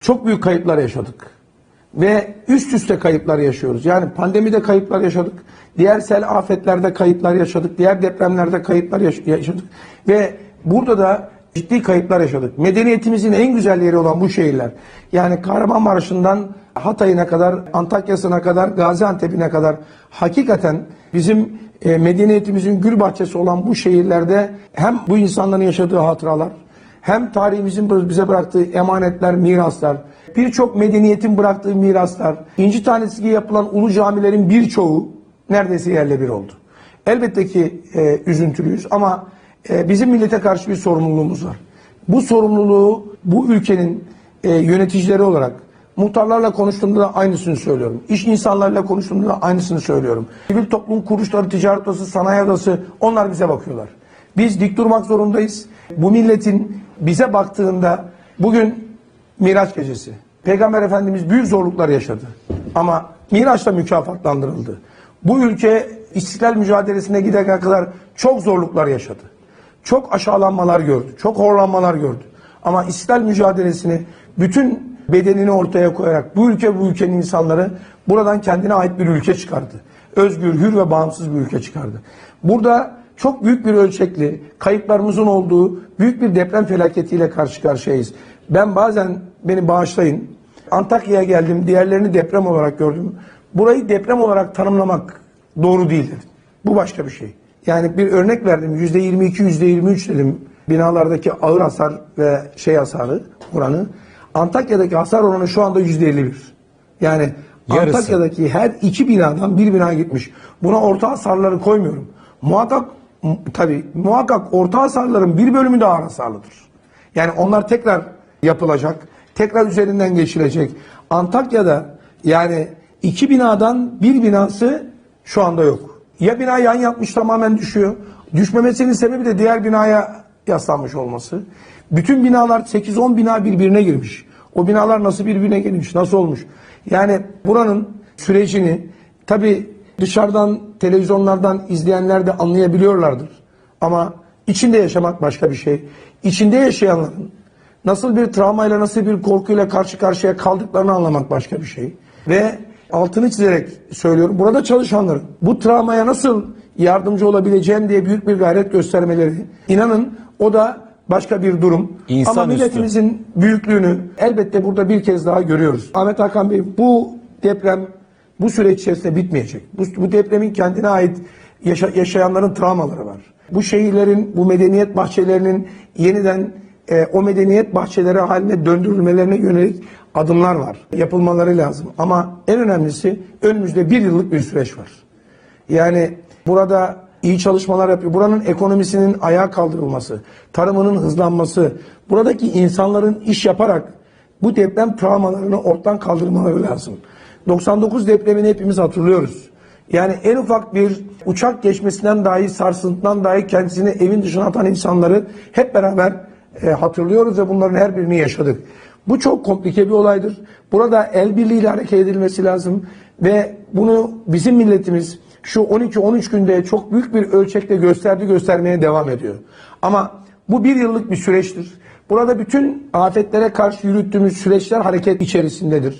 Çok büyük kayıplar yaşadık. Ve üst üste kayıplar yaşıyoruz. Yani pandemide kayıplar yaşadık. Diğer sel afetlerde kayıplar yaşadık. Diğer depremlerde kayıplar yaş- yaşadık. Ve burada da ciddi kayıplar yaşadık. Medeniyetimizin en güzel yeri olan bu şehirler. Yani Kahramanmaraş'ından Hatay'ına kadar, Antakya'sına kadar, Gaziantep'ine kadar hakikaten bizim e, medeniyetimizin gül bahçesi olan bu şehirlerde hem bu insanların yaşadığı hatıralar, hem tarihimizin bize bıraktığı emanetler, miraslar, birçok medeniyetin bıraktığı miraslar, İnci Tanesi gibi yapılan ulu camilerin birçoğu neredeyse yerle bir oldu. Elbette ki e, üzüntülüyüz ama e, bizim millete karşı bir sorumluluğumuz var. Bu sorumluluğu bu ülkenin e, yöneticileri olarak muhtarlarla konuştuğumda da aynısını söylüyorum. İş insanlarıyla konuştuğumda da aynısını söylüyorum. Sivil toplum kuruluşları, ticaret odası, sanayi odası onlar bize bakıyorlar. Biz dik durmak zorundayız. Bu milletin bize baktığında bugün Miraç gecesi. Peygamber Efendimiz büyük zorluklar yaşadı. Ama Miraç'la mükafatlandırıldı. Bu ülke istiklal mücadelesine gidene kadar çok zorluklar yaşadı. Çok aşağılanmalar gördü. Çok horlanmalar gördü. Ama istiklal mücadelesini bütün bedenini ortaya koyarak bu ülke bu ülkenin insanları buradan kendine ait bir ülke çıkardı. Özgür, hür ve bağımsız bir ülke çıkardı. Burada çok büyük bir ölçekli kayıplarımızın olduğu büyük bir deprem felaketiyle karşı karşıyayız. Ben bazen beni bağışlayın. Antakya'ya geldim. Diğerlerini deprem olarak gördüm. Burayı deprem olarak tanımlamak doğru değil dedim. Bu başka bir şey. Yani bir örnek verdim. Yüzde 22, yüzde 23 dedim. Binalardaki ağır hasar ve şey hasarı oranı. Antakya'daki hasar oranı şu anda yüzde 51. Yani Yarısı. Antakya'daki her iki binadan bir bina gitmiş. Buna orta hasarları koymuyorum. Muhakkak tabii muhakkak orta hasarların bir bölümü de ağır hasarlıdır. Yani onlar tekrar yapılacak. Tekrar üzerinden geçilecek. Antakya'da yani iki binadan bir binası şu anda yok. Ya bina yan yatmış tamamen düşüyor. Düşmemesinin sebebi de diğer binaya yaslanmış olması. Bütün binalar 8-10 bina birbirine girmiş. O binalar nasıl birbirine girmiş, nasıl olmuş? Yani buranın sürecini tabi dışarıdan, televizyonlardan izleyenler de anlayabiliyorlardır. Ama içinde yaşamak başka bir şey. İçinde yaşayanların nasıl bir travmayla, nasıl bir korkuyla karşı karşıya kaldıklarını anlamak başka bir şey. Ve altını çizerek söylüyorum. Burada çalışanların bu travmaya nasıl yardımcı olabileceğim diye büyük bir gayret göstermeleri. inanın o da başka bir durum. İnsanüstü. Ama milletimizin büyüklüğünü elbette burada bir kez daha görüyoruz. Ahmet Hakan Bey bu deprem bu süreç içerisinde bitmeyecek. Bu, bu depremin kendine ait yaşa- yaşayanların travmaları var. Bu şehirlerin, bu medeniyet bahçelerinin yeniden e, o medeniyet bahçeleri haline döndürülmelerine yönelik adımlar var. Yapılmaları lazım. Ama en önemlisi önümüzde bir yıllık bir süreç var. Yani burada iyi çalışmalar yapıyor. Buranın ekonomisinin ayağa kaldırılması, tarımının hızlanması, buradaki insanların iş yaparak bu deprem travmalarını ortadan kaldırmaları lazım. 99 depremini hepimiz hatırlıyoruz. Yani en ufak bir uçak geçmesinden dahi sarsıntıdan dahi kendisini evin dışına atan insanları hep beraber e, hatırlıyoruz ve bunların her birini yaşadık. Bu çok komplike bir olaydır. Burada el birliğiyle hareket edilmesi lazım ve bunu bizim milletimiz şu 12-13 günde çok büyük bir ölçekte gösterdi göstermeye devam ediyor. Ama bu bir yıllık bir süreçtir. Burada bütün afetlere karşı yürüttüğümüz süreçler hareket içerisindedir.